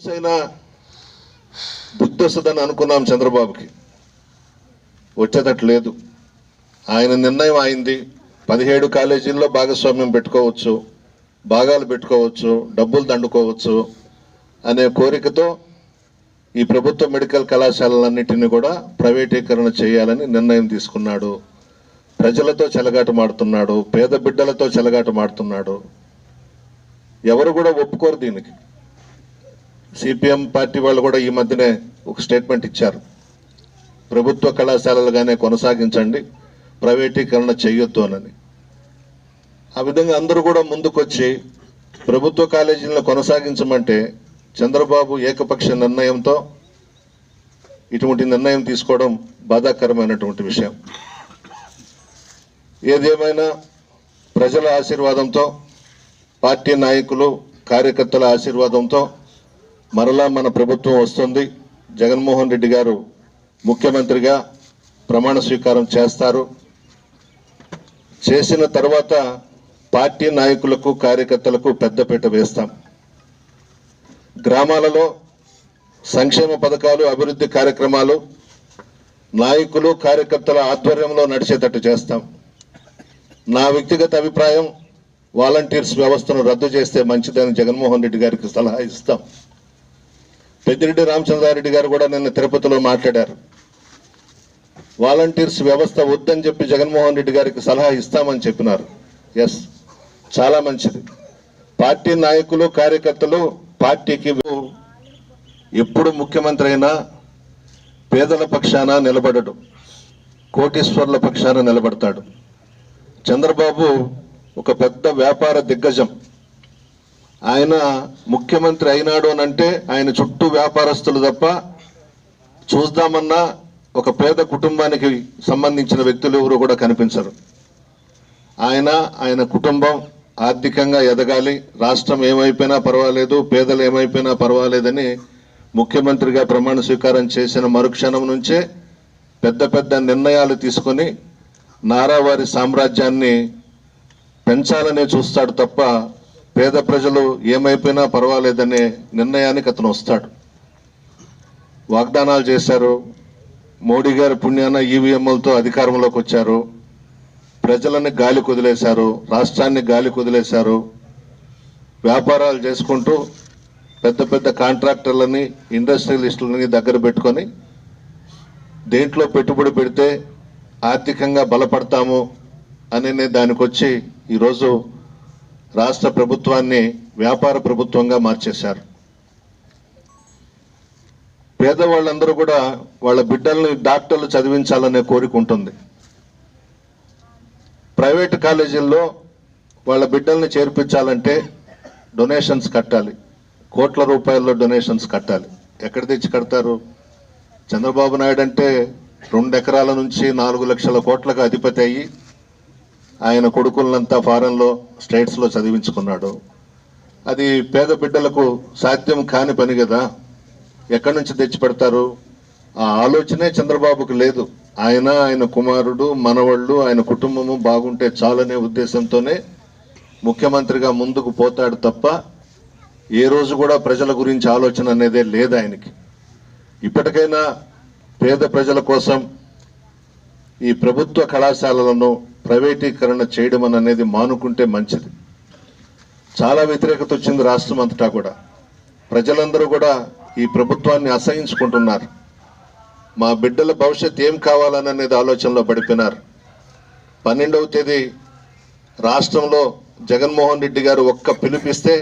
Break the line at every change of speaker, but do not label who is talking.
చూసైనా బుద్ధి వస్తుందని అనుకున్నాం చంద్రబాబుకి. వచ్చేటట్టు లేదు ఆయన నిర్ణయం అయింది. పదిహేడు కాలేజీల్లో భాగస్వామ్యం పెట్టుకోవచ్చు భాగాలు పెట్టుకోవచ్చు డబ్బులు దండుకోవచ్చు అనే కోరికతో ఈ ప్రభుత్వ మెడికల్ కళాశాలలన్నింటినీ కూడా ప్రైవేటీకరణ చేయాలని నిర్ణయం తీసుకున్నాడు. ప్రజలతో చెలగాటమాడుతున్నాడు పేద బిడ్డలతో చెలగాటమాడుతున్నాడు ఎవరు కూడా ఒప్పుకోరు దీనికి. సిపిఎం పార్టీ వాళ్ళు కూడా ఈ మధ్యనే ఒక స్టేట్మెంట్ ఇచ్చారు. ప్రభుత్వ కళాశాలలుగానే కొనసాగించండి ప్రైవేటీకరణ చేయొద్దు అని ఆ విధంగా అందరూ కూడా ముందుకొచ్చి ప్రభుత్వ కాలేజీలను కొనసాగించమంటే చంద్రబాబు ఏకపక్ష నిర్ణయంతో ఇటువంటి నిర్ణయం తీసుకోవడం బాధాకరమైనటువంటి విషయం. ఏదేమైనా ప్రజల ఆశీర్వాదంతో పార్టీ నాయకులు కార్యకర్తల ఆశీర్వాదంతో మరలా మన ప్రభుత్వం వస్తుంది. జగన్మోహన్ రెడ్డి గారు ముఖ్యమంత్రిగా ప్రమాణ స్వీకారం చేస్తారు. చేసిన తర్వాత పార్టీ నాయకులకు కార్యకర్తలకు పెద్దపీట వేస్తాం. గ్రామాలలో సంక్షేమ పథకాలు అభివృద్ధి కార్యక్రమాలు నాయకులు కార్యకర్తల ఆధ్వర్యంలో నడిచేటట్టు చేస్తాం. నా వ్యక్తిగత అభిప్రాయం వాలంటీర్స్ వ్యవస్థను రద్దు చేస్తే మంచిదని జగన్మోహన్ రెడ్డి గారికి సలహా ఇస్తాం. పెద్దిరెడ్డి రామచంద్రారెడ్డి గారు కూడా నిన్న తిరుపతిలో మాట్లాడారు. వాలంటీర్స్ వ్యవస్థ వద్దని చెప్పి జగన్మోహన్ రెడ్డి గారికి సలహా ఇస్తామని చెప్పినారు. ఎస్ చాలా మంచిది. పార్టీ నాయకులు కార్యకర్తలు పార్టీకి ఎప్పుడు ముఖ్యమంత్రి అయినా పేదల పక్షాన నిలబడడు. కోటీశ్వర్ల పక్షాన నిలబడతాడు. చంద్రబాబు ఒక పెద్ద వ్యాపార దిగ్గజం. ఆయన ముఖ్యమంత్రి అయినాడు అని అంటే ఆయన చుట్టూ వ్యాపారస్తులు తప్ప చూద్దామన్నా ఒక పేద కుటుంబానికి సంబంధించిన వ్యక్తులు ఎవరు కూడా కనిపించరు. ఆయన ఆయన కుటుంబం ఆర్థికంగా ఎదగాలి. రాష్ట్రం ఏమైపోయినా పర్వాలేదు పేదలు ఏమైపోయినా పర్వాలేదని ముఖ్యమంత్రిగా ప్రమాణ స్వీకారం చేసిన మరుక్షణం నుంచే పెద్ద పెద్ద నిర్ణయాలు తీసుకొని నారావారి సామ్రాజ్యాన్ని పెంచాలనే చూస్తాడు తప్ప పేద ప్రజలు ఏమైపోయినా పర్వాలేదనే నిర్ణయానికి అతను వస్తాడు. వాగ్దానాలు చేశారు. మోడీ గారి పుణ్యాన ఈవీఎంలతో అధికారంలోకి వచ్చారు. ప్రజలని గాలి కుదిలేశారు. రాష్ట్రాన్ని గాలి కుదిలేశారు. వ్యాపారాలు చేసుకుంటూ పెద్ద పెద్ద కాంట్రాక్టర్లని ఇండస్ట్రియలిస్టులని దగ్గర పెట్టుకొని దేంట్లో పెట్టుబడి పెడితే ఆర్థికంగా బలపడతాము అనే దానికి వచ్చి ఈరోజు రాష్ట్ర ప్రభుత్వాన్ని వ్యాపార ప్రభుత్వంగా మార్చేశారు. పేదవాళ్ళందరూ కూడా వాళ్ళ బిడ్డల్ని డాక్టర్లు చదివించాలనే కోరిక ఉంటుంది. ప్రైవేట్ కాలేజీల్లో వాళ్ళ బిడ్డల్ని చేర్పించాలంటే డొనేషన్స్ కట్టాలి. కోట్ల రూపాయల్లో డొనేషన్స్ కట్టాలి. ఎక్కడ తెచ్చి కడతారు? చంద్రబాబు నాయుడు అంటే రెండు ఎకరాల నుంచి నాలుగు లక్షల కోట్లకు అధిపతి అయ్యి ఆయన కొడుకులంతా ఫారెన్లో స్టేట్స్లో చదివించుకున్నాడు. అది పేద బిడ్డలకు సాధ్యం కాని పని కదా. ఎక్కడి నుంచి తెచ్చి పెడతారు? ఆ ఆలోచనే చంద్రబాబుకు లేదు. ఆయన ఆయన కుమారుడు మనవళ్ళు ఆయన కుటుంబము బాగుంటే చాలనే ఉద్దేశంతోనే ముఖ్యమంత్రిగా ముందుకు పోతాడు తప్ప ఏ రోజు కూడా ప్రజల గురించి ఆలోచన అనేదే లేదు ఆయనకి. ఇప్పటికైనా పేద ప్రజల కోసం ఈ ప్రభుత్వ కళాశాలలను ప్రైవేటీకరణ చేయడం అనేది మానుకుంటే మంచిది. చాలా వ్యతిరేకత వచ్చింది రాష్ట్రం అంతటా కూడా. ప్రజలందరూ కూడా ఈ ప్రభుత్వాన్ని అసహించుకుంటున్నారు. మా బిడ్డల భవిష్యత్ ఏం కావాలననేది ఆలోచనలో పడిపోయినారు. పన్నెండవ తేదీ రాష్ట్రంలో జగన్మోహన్ రెడ్డి గారు ఒక్క పిలిపిస్తే